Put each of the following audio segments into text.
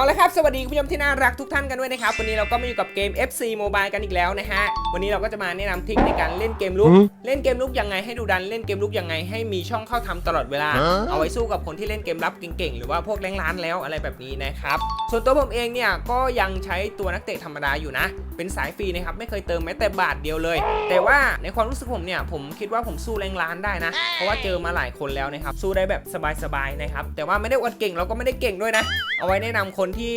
เอาละครับ สวัสดีคุณผู้ชมที่น่ารักทุกท่านกันด้วยนะครับ วันนี้เราก็มาอยู่กับเกม FC Mobile กันอีกแล้วนะฮะ วันนี้เราก็จะมาแนะนำทริคในการเล่นเกมลุก เล่นเกมลุกยังไงให้ดูดัน เล่นเกมลุกยังไงให้มีช่องเข้าทำตลอดเวลา เอาไว้สู้กับคนที่เล่นเกมรับเก่งๆ หรือว่าพวกแรงล้านแล้วอะไรแบบนี้นะครับ ส่วนตัวผมเองเนี่ยก็ยังใช้ตัวนักเตะธรรมดาอยู่นะ เป็นสายฟรีนะครับไม่เคยเติมแม้แต่บาทเดียวเลย แต่ว่าในความรู้สึกผมเนี่ยผมคิดว่าผมสู้แรงล้านได้นะ เพราะว่าเจอมาหลายคนแล้วนะครับสู้ได้แบบสบายๆนะครับแต่ว่าไม่ได้อวดเก่งเราก็ไม่ได้เก่งด้วยนะ เอาไว้แนะนำคนที่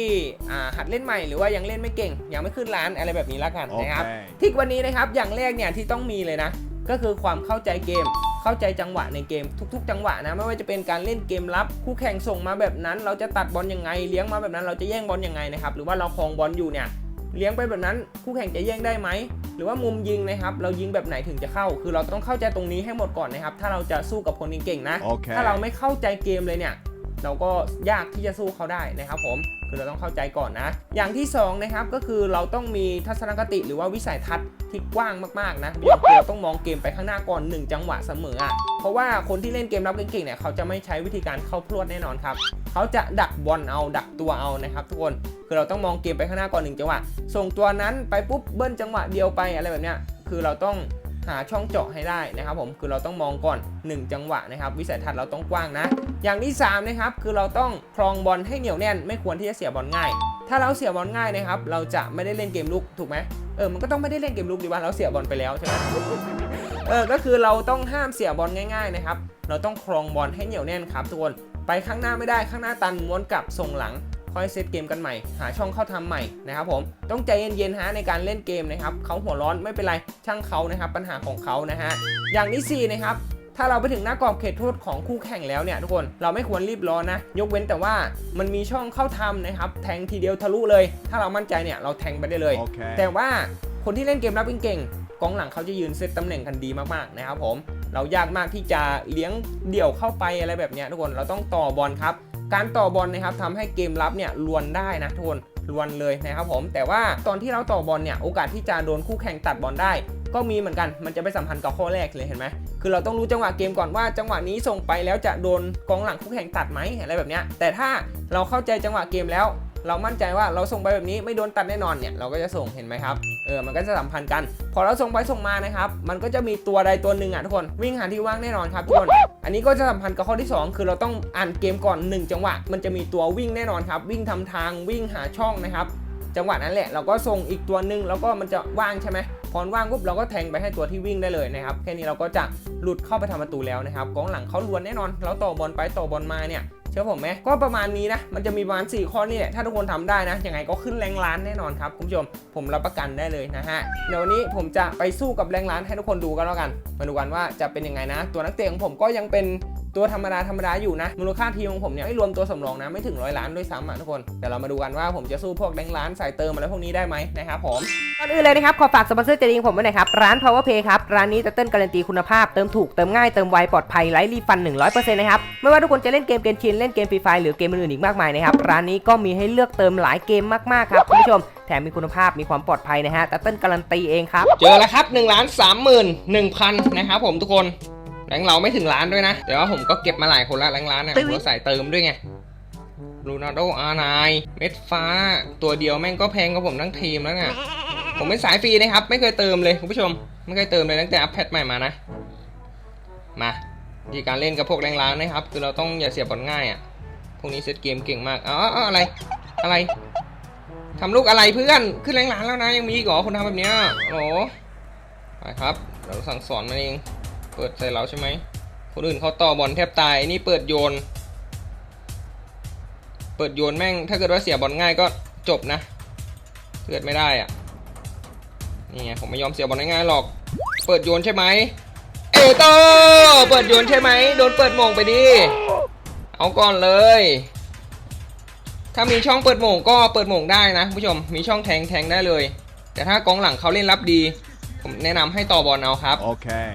อ่าหัดเล่นใหม่หรือว่ายังเล่นไม่เก่ง ยังไม่ขึ้นร้านอะไรแบบนี้ละกันนะครับ Okay. ทริกวันนี้นะครับอย่างแรกเนี่ยที่ต้องมีเลยนะ ก็คือความเข้าใจเกม เข้าใจจังหวะในเกมทุก ๆ จังหวะนะไม่ว่าจะเป็นการเล่นเกมรับคู่แข่งส่งมาแบบนั้น เราจะตัดบอลยังไงเลี้ยงมาแบบนั้นเราจะแย่งบอลยังไงนะครับหรือว่าเราครองบอลอยู่เนี่ยเลี้ยงไปแบบนั้นคู่แข่งจะแย่งได้ไหมหรือว่ามุมยิงนะครับเรายิงแบบไหนถึงจะเข้า คือเราต้องเข้าใจตรงนี้ให้หมดก่อนนะครับถ้าเราจะสู้กับคนเก่งๆนะ Okay. ถ้าเราไม่เข้าใจเกมเลยเนี่ยเราก็ยากที่จะสู้เขาได้นะครับผมคือเราต้องเข้าใจก่อนนะ อย่างที่สองนะครับก็คือเราต้องมีทัศนคติหรือว่าวิสัยทัศน์ ที่กว้างมากๆนะอย่างเราต้องมองเกมไปข้างหน้าก่อนหนึ่งจังหวะเสมออะเพราะว่าคนที่เล่นเกมรับเก่งๆเนี่ยเขาจะไม่ใช้วิธีการเข้าพรวดแน่นอนครับเขาจะดักบอลเอาดักตัวเอานะครับทุกคนคือเราต้องมองเกมไปข้างหน้าก่อนหนึ่งจังหวะส่งตัวนั้นไปปุ๊บเบิ้ลจังหวะเดียวไปอะไรแบบเนี้ยคือเราต้องหาช่องเจาะให้ได้นะครับผมคือเราต้องมองก่อน 1 จังหวะนะครับวิสัยทัศน์เราต้องกว้างนะ อย่างที่3นะครับคือเราต้องครองบอลให้เหนียวแน่น ไม่ควรที่จะเสียบอลง่าย ถ้าเราเสียบอลง่ายนะครับ เราจะไม่ได้เล่นเกมลุกถูกไหมเออ มันก็ต้องไม่ได้เล่นเกมลุกดีว่าเราเสียบอลไปแล้วใช่ไหมเออ ก็คือเราต้องห้ามเสียบอลง่าย ๆนะครับ เราต้องครองบอลให้เหนียวแน่นครับทุกคน ไปข้างหน้าไม่ได้ ข้างหน้าตันม้วนกลับส่งหลัง ค่อยเซตเกมกันใหม่ หาช่องเข้าทำใหม่นะครับผม ต้องใจเย็นๆฮะในการเล่นเกมนะครับ เขาหัวร้อนไม่เป็นไร ช่างเขานะครับ ปัญหาของเขานะฮะ อย่างที่สี่นะครับ ถ้าเราไปถึงหน้ากรอบเขตโทษของคู่แข่งแล้วเนี่ยทุกคนเราไม่ควรรีบร้อนนะ ยกเว้นแต่ว่ามันมีช่องเข้าทำนะครับแทงทีเดียวทะลุเลย ถ้าเรามั่นใจเนี่ยเราแทงไปได้เลย Okay. แต่ว่าคนที่เล่นเกมรับเก่งๆกองหลังเขาจะยืนเซตตำแหน่งกันดีมากๆนะครับผมเรายากมากที่จะเลี้ยงเดี่ยวเข้าไปอะไรแบบเนี้ยทุกคนเราต้องต่อบอลครับ การต่อบอลนะครับทำให้เกมรับเนี่ยลวนได้นะทุกคนลวนเลยนะครับผมแต่ว่าตอนที่เราต่อบอลเนี่ยโอกาสที่จะโดนคู่แข่งตัดบอลได้ ก็มีเหมือนกัน มันจะไปสัมพันธ์กับข้อแรกเลยเห็นไหมคือเราต้องรู้จังหวะเกมก่อนว่าจังหวะนี้ส่งไปแล้วจะโดนกองหลังคู่แข่งตัดไหมอะไรแบบนี้แต่ถ้าเราเข้าใจจังหวะเกมแล้ว เรามั่นใจว่าเราส่งไปแบบนี้ไม่โดนตัดแน่นอนเนี่ยเราก็จะส่งเห็นไหมครับเออมันก็จะสัมพันธ์กัน พอเราส่งไปส่งมานะครับมันก็จะมีตัวใดตัวหนึ่งอะทุกคนวิ่งหาที่ว่างแน่นอนครับทุกคนอันนี้ก็จะสัมพันธ์กับข้อที่ 2 คือเราต้องอ่านเกมก่อน 1 จังหวะ มันจะมีตัววิ่งแน่นอนครับ วิ่งทำทางวิ่งหาช่องนะครับ จังหวะนั้นแหละเราก็ส่งอีกตัวหนึ่งแล้วก็มันจะว่างใช่ไหม พอว่างปุ๊บเราก็แทงไปให้ตัวที่วิ่งได้เลยนะครับแค่นี้เราก็จะหลุดเข้าไปทำประตูแล้วนะครับกองหลังเขาลวนแน่นอนเราต่อบอลไปต่อบอลมาเนี่ยเชื่อผมไหมก็ประมาณนี้นะ มันจะมีประมาณ 4 ข้อนี่แหละ ถ้าทุกคนทำได้นะ ยังไงก็ขึ้นแรงล้านแน่นอนครับ คุณผู้ชม ผมรับประกันได้เลยนะฮะ เดี๋ยววันนี้ผมจะไปสู้กับแรงล้านให้ทุกคนดูกันแล้วกัน มาดูกันว่าจะเป็นยังไงนะ ตัวนักเตะของผมก็ยังเป็น ตัวธรรมดาธรรมดาอยู่นะ มูลค่าทีมของผมเนี่ยไม่รวมตัวสำรองนะไม่ถึงร้อยล้านด้วยซ้ำอะทุกคนเดี๋ยวเรามาดูกันว่าผมจะสู้พวกแรงล้านสายเติมอะไรพวกนี้ได้ไหมนะครับผมก่อนอื่นเลยนะครับขอฝากสปอนเซอร์ใจดีของผมไว้หน่อยครับร้าน Power Pay ครับร้านนี้จะเต้นการันตีคุณภาพเติมถูกเติมง่ายเติมไวปลอดภัยไร้รีฟัน 100%นะครับไม่ว่าทุกคนจะเล่นเกมเกมชินเล่นเกมฟรีไฟหรือเกมอื่นๆอีกมากมายนะครับร้านนี้ก็มีให้เลือกเติมหลายเกมมากๆครับคุณผู้ชมแถมมีคุณภาพมีความปลอดภัยนะฮะแต่เต้นการันตีเองครับเจอแล้วครับ1นึ่งล้านสามหมื่นหนึ่งพันนะครับผมทุกคน แรงเราไม่ถึงล้านด้วยนะ แต่ว่าผมก็เก็บมาหลายคนละแรงล้านเนี่ยผมก็ใส่เติมด้วยไงลูนาโดอาร์ไนเม็ดฟ้า ตัวเดียวแม่งก็แพงกว่าผมทั้งทีมแล้วเนี่ยผมเป็นสายฟรีนะครับ ไม่เคยเติมเลยคุณผู้ชม ไม่เคยเติมเลยตั้งแต่อัพแพทใหม่มานะ มาวิธีการเล่นกับพวกแรงล้านนะครับ คือเราต้องอย่าเสียบอลง่ายอะ พวกนี้เซตเกมเก่งมากอ๋ออ๋ออะไร อะไรทำลูกอะไรเพื่อน ขึ้นแรงล้านแล้วนะยังมีอีกเหรอคนทำแบบเนี้ยโอ้โหไปครับ เราสั่งสอนมันเอง เปิดใส่เราใช่ไหม คนอื่นเขาต่อบอลแทบตายนี่เปิดโยน เปิดโยนแม่ง ถ้าเกิดว่าเสียบอลง่ายก็จบนะ เกิดไม่ได้อะนี่ไงผมไม่ยอมเสียบอลง่ายๆหรอก เปิดโยนใช่ไหม เอโตเปิดโยนใช่ไหม โดนเปิดโมงไปดิ เอาก่อนเลย ถ้ามีช่องเปิดโมงก็เปิดโมงได้นะคุณผู้ชม มีช่องแทงแทงได้เลย แต่ถ้ากองหลังเขาเล่นรับดี ผมแนะนำให้ต่อบอลเอาครับ Okay.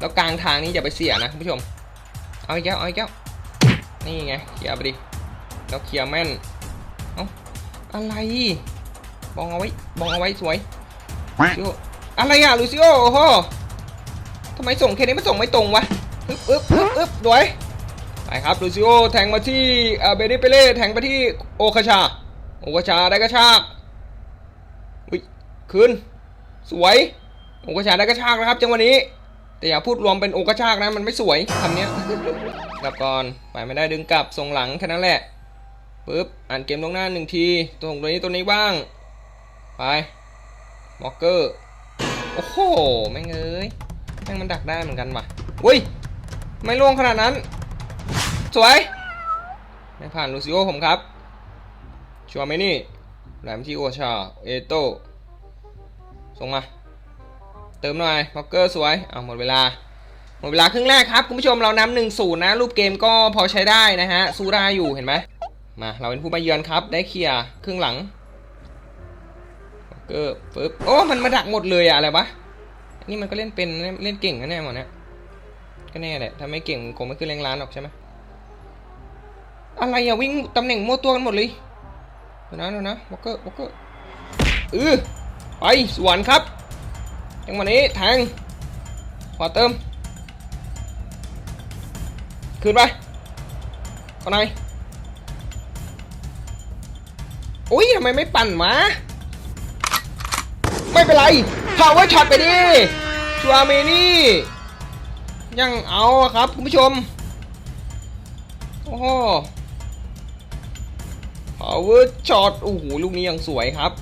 แล้วกลางทางนี้อย่าไปเสียนะคุณผู้ชม เอาอีกแล้วเอาอีกแล้วนี่ไงเคลียร์ไปดิแล้วเคลียร์แม่นเอาอะไรบองเอาไว้บองเอาไว้สวยลูซิโออะไรอะลูซิโอโอ้โหทำไมส่งแค่นี้มันส่งไม่ตรงวะอึ๊บอึ๊บอึ๊บอึ๊บด้วยไปครับลูซิโอแทงมาที่เอ่อเบเนเปเล่แทงไปที่โอคาชา โอกาชาได้กระชากอุ้ยคืนสวย โอกาชาได้กระชากนะครับจังหวะนี้ แต่อย่าพูดรวมเป็นโอกาชากนะ มันไม่สวยคำเนี้ยกลับก่อนไปไม่ได้ดึงกลับส่งหลังแค่นั้นแหละปึ๊บอ่านเกมลงหน้าหนึ่งทีตัวตรงตัวนี้ตัวนี้บ้าง ไปบล็อกเกอร์โอ้โหแม่งเอ้ยแม่งมันดักได้เหมือนกันว่ะอุ้ยไม่ล่วงขนาดนั้น สวยไม่ผ่านลูซิโอผมครับชัวร์ไหมนี่แหลมที่โอชาเอโต้ส่งมา เติมหน่อยบล็อกเกอร์สวยเอาหมดเวลา หมดเวลาครึ่งแรกครับ คุณผู้ชมเรานำหนึ่งศูนย์นะ รูปเกมก็พอใช้ได้นะฮะสู้ได้อยู่เห็นไหมมาเราเป็นผู้มาเยือนครับ ได้เคลียร์ครึ่งหลังบล็อกเกอร์ปึ๊บโอ้มันมาดักหมดเลยอะอะไรวะนี่มันก็เล่นเป็นเล่นเก่งนะเนี่ยหมอเนี่ยก็แน่แหละถ้าไม่เก่งคงไม่ขึ้นแรงล้านหรอกใช่ไหมอะไรอะวิ่งตำแหน่งมั่วตัวกันหมดเลยเดี๋ยวนะเดี๋ยวนะบล็อกเกอร์บล็อกเกอร์เออไปสวนครับ จังหวะนี้แทงขวาเติมคืนไปข้างในโอ้ยทำไมไม่ปั่นมาไม่เป็นไร power shot ไปดิชัวเมนี่ยังเอาครับคุณผู้ชม โอ้โห power shot โอ้โหลูกนี้ยังสวยครับ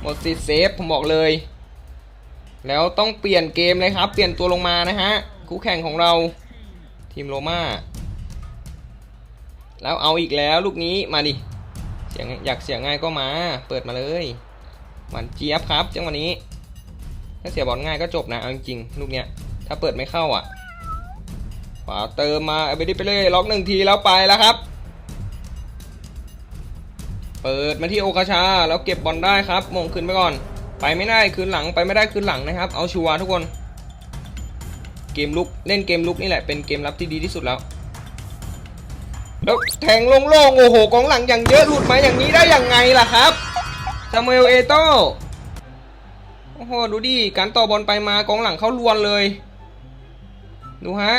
หมดสิทธิ์เซฟผมบอกเลย แล้วต้องเปลี่ยนเกมเลยครับ เปลี่ยนตัวลงมานะฮะ คู่แข่งของเราทีมโรม่าแล้วเอาอีกแล้วลูกนี้มาดิ เสียงอยากเสียงง่ายก็มา เปิดมาเลยหวานเจี๊ยบครับจังหวะนนี้ ถ้าเสียบอลง่ายก็จบนะเอาจริงๆลูกเนี้ย ถ้าเปิดไม่เข้าอะขวาเติมมาเอาไปดิไปเลยล็อกหนึ่งทีแล้วไปแล้วครับ เปิดมาที่โอกาชาแล้วเก็บบอลได้ครับมงขึ้นไปก่อน ไปไม่ได้คืนหลังไปไม่ได้คืนหลังนะครับ เอาชัวร์ทุกคน เกมลุกเล่นเกมลุกนี่แหละเป็นเกมรับที่ดีที่สุดแล้ว แล้วแทงโล่งๆโอ้โหกองหลังอย่างเยอะหลุดมาอย่างนี้ได้ยังไงล่ะครับซามูเอลเอโต้โอ้โหดูดิการต่อบอลไปมากองหลังเขาลวนเลย ดูฮะ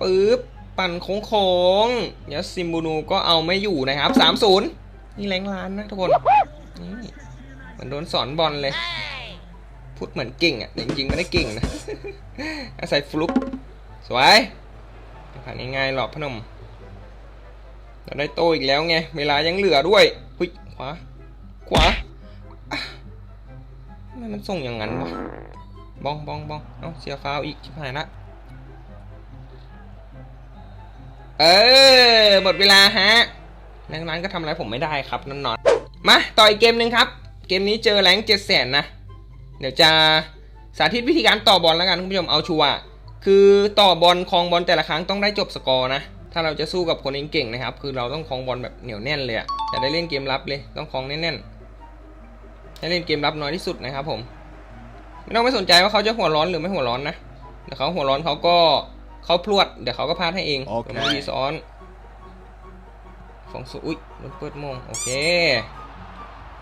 ปึ๊บปั่นโค้งๆยัสซิมบูนูก็เอาไม่อยู่นะครับ 3-0 นี่แรงล้านนะทุกคนนี่ เหมือนโดนสอนบอลเลย พูดเหมือนเก่งอะแต่จริงๆไม่ได้เก่งนะ อาศัยฟลุกสวยผ่านง่ายๆหรอกพนม เราได้โตอีกแล้วไง เวลายังเหลือด้วยหุยขวา ขวาทำไมมันส่งอย่างนั้นวะบองบองบองเอ้าเสียฟาวอีกชิบหายละเออหมดเวลาฮะแรงนั้นก็ทำอะไรผมไม่ได้ครับนั่นนอนมา ต่ออีกเกมหนึ่งครับ เกมนี้เจอแรงเจ็ดแสนนะ เดี๋ยวจะสาธิตวิธีการต่อบอลแล้วกันคุณผู้ชมเอาชัวร์คือต่อบอลคลองบอลแต่ละครั้งต้องได้จบสกอร์นะ ถ้าเราจะสู้กับคนเก่งๆนะครับ คือเราต้องคลองบอลแบบเหนียวแน่นเลยอะอย่าได้เล่นเกมรับเลยต้องคลองแน่นๆให้เล่นเกมรับน้อยที่สุดนะครับผม ไม่ต้องไม่สนใจว่าเขาจะหัวร้อนหรือไม่หัวร้อนนะเดี๋ยวเขาหัวร้อนเขาก็เขาพรวดเดี๋ยวเขาก็พลาดให้เองโอเคดี๋ยวมันดีซ้อนฟองสุอุ้ยโดนเปิดโมงโอเค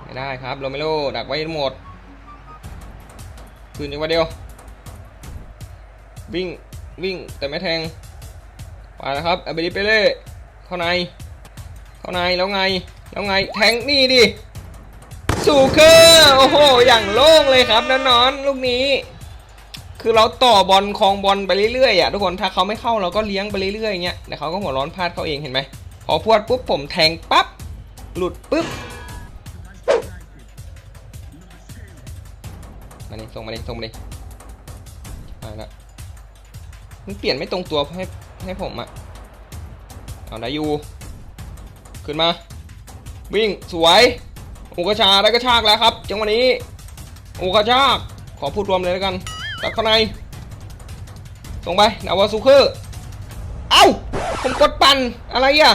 ไม่ได้ครับโรเมโรดักไว้หมด คืนจังหวะเดียว วิ่งวิ่งแต่ไม่แทงไปแล้วครับอาไปดิไปเลยเข้าใน เข้าในแล้วไงแล้วไงแทงนี่ดิสู่เคอร์โอ้โหอย่างโล่งเลยครับนอนๆลูกนี้ คือเราต่อบอลคลองบอลไปเรื่อยๆอะทุกคนถ้าเขาไม่เข้าเราก็เลี้ยงไปเรื่อยๆอย่างเงี้ยแต่เขาก็หัวร้อนพลาดเขาเองเห็นไหมพอพวดปุ๊บผมแทงปั๊บหลุดปุ๊บ มาดิส่งมาดิส่งมาดิมาละมันเปลี่ยนไม่ตรงตัวให้ให้ผมอะเอาได้อยู่ ขึ้นมา วิ่งสวยโอกาชาได้กระชากแล้วครับ จังหวะนี้โอกาชาก ขอพูดรวมเลยแล้วกันตัดเข้าในส่งไปนาวาซูเคอร์เอ้า ผมกดปั่นอะไรอะ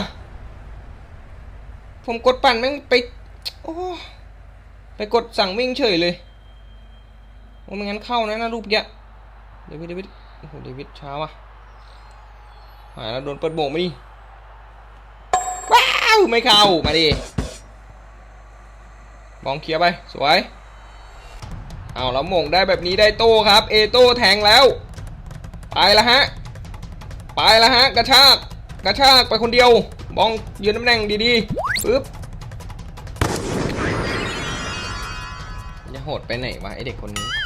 ผมกดปั่นแม่งไปโอ้ไปกดสั่งวิ่งเฉยเลย โอ้ไม่งั้นเข้านะนะรูปเนี้ยเดวิดเดวิดโอ้โหเดวิดช้าว่ะหายแล้วโดนเปิดโบกมาดิว้าวไม่เข้ามาดิบองเคลียร์ไปสวยเอาแล้วม่งได้แบบนี้ได้โต้ครับ เอโต้แทงแล้ว ไปล้วฮะ ไปล้วฮะ กระชาก กระชากไปคนเดียว บองยืนตำแหน่งดีๆปึ๊บจะโหดไปไหนวะไอเด็กคนนี้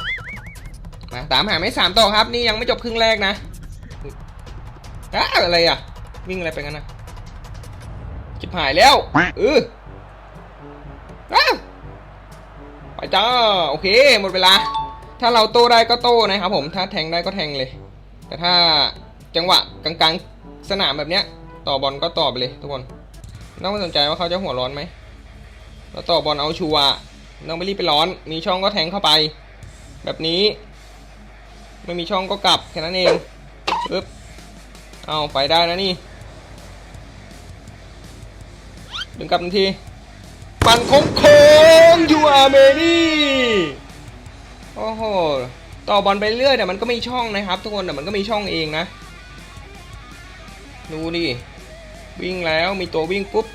มาตามหาไม่สามต่อครับ นี่ยังไม่จบครึ่งแรกนะอ้าอะไรอะ วิ่งอะไรไปกันนะจิบหายแล้วเออไปจ้าโอเคหมดเวลา ถ้าเราโตได้ก็โตนะครับผมถ้าแทงได้ก็แทงเลย แต่ถ้าจังหวะกลางๆสนามแบบเนี้ย ต่อบอลก็ต่อไปเลย ทุกคนต้องไปสนใจว่าเขาจะหัวร้อนไหมเราต่อบอลเอาชัวร์ต้องไปรีบไปร้อน มีช่องก็แทงเข้าไป แบบนี้ ไม่มีช่องก็กลับแค่นั้นเองปึ๊บเอาไปได้นะนี่ ดึงกลับทันที ปั่นโค้งโค้งยูอาเมนี่โอ้โหต่อบอลไปเรื่อยแต่มันก็มีช่องนะครับ ทุกคนแต่มันก็มีช่องเองนะดูดิวิ่งแล้วมีตัววิ่งปุ๊บ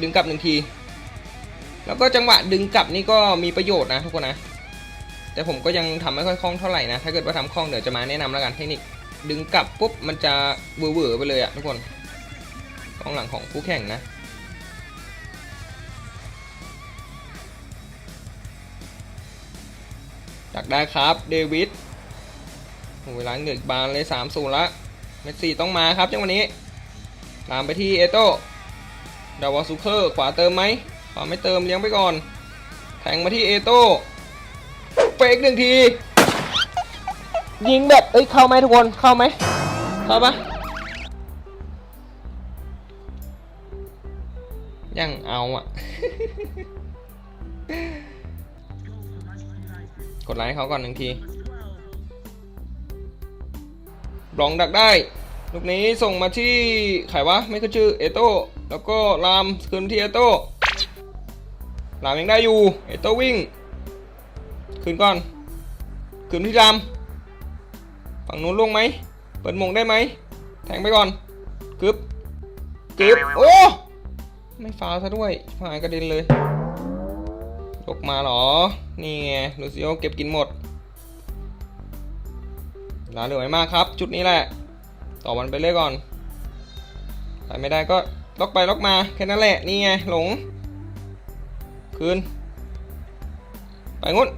ดึงกลับหนึ่งที แล้วก็จังหวะดึงกลับนี่ก็มีประโยชน์นะทุกคนนะ แต่ผมก็ยังทำไม่ค่อยคล่องเท่าไหร่นะ ถ้าเกิดว่าทำคล่องเดี๋ยวจะมาแนะนำแล้วกันเทคนิค ดึงกลับปุ๊บมันจะเวอร์ๆไปเลยอะทุกคนกองหลังของคู่แข่งนะอยากได้ครับเดวิดเวลาเหงือกบานเลย3ามศูนย์ละ เมสซี่ต้องมาครับจังวะนี้ ตามไปที่เอโต้ดาวซูเคอร์ขวาเติมไหมขวาไม่เติมเลี้ยงไปก่อน แทงมาที่เอโต้ เฟกหนึ่งที ยิงแบบเอ้ยเข้าไหมทุกคนเข้าไหมเข้าปะยังเอาอะ กดไลค์เขาก่อนหนึ่งทีบลองดักได้ลูกนี้ส่งมาที่ใครวะไม่ก็ชื่อเอโต้แล้วก็ลามคืนที่เอโต้ลามยังได้อยู่ เอโต้วิ่ง คืนก่อนคืนที่ลามฝั่งนู้นลงไหมเปิดมงได้ไหมแทงไปก่อนกึบกึบโอ้ไม่ฟาวซะด้วยหายกระเด็นเลยยกมาเหรอ นี่ไงลูซิโอเก็บกินหมดเวลาเหลือไม่มากครับ จุดนี้แหละ ต่อวันไปเรื่อยก่อนไปไม่ได้ก็ล็อกไปล็อกมาแค่นั้นแหละ นี่ไงหลง คืน ไปงุ้น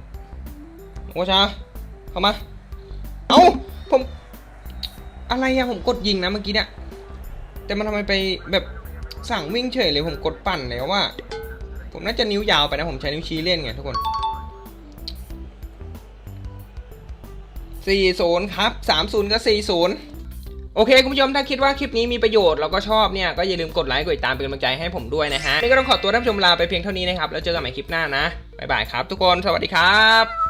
โอชาเข้ามา เอาผม อะไรอะผมกดยิงนะเมื่อกี้เนี่ย แต่มันทำไมไปแบบสั่งวิ่งเฉยเลยผมกดปั่นแล้วว่า ผมน่าจะนิ้วยาวไปนะผมใช้นิ้วชี้เล่นไงทุกคน40ครับ30กับ40โอเคคุณผู้ชมถ้าคิดว่าคลิปนี้มีประโยชน์แล้วก็ชอบเนี่ยก็อย่าลืมกดไลค์กดติดตามเป็นกำลังใจให้ผมด้วยนะฮะนี่ก็ต้องขอตัวท่านผู้ชมลาไปเพียงเท่านี้นะครับแล้วเจอกันใหม่คลิปหน้านะบ๊ายบายครับทุกคนสวัสดีครับ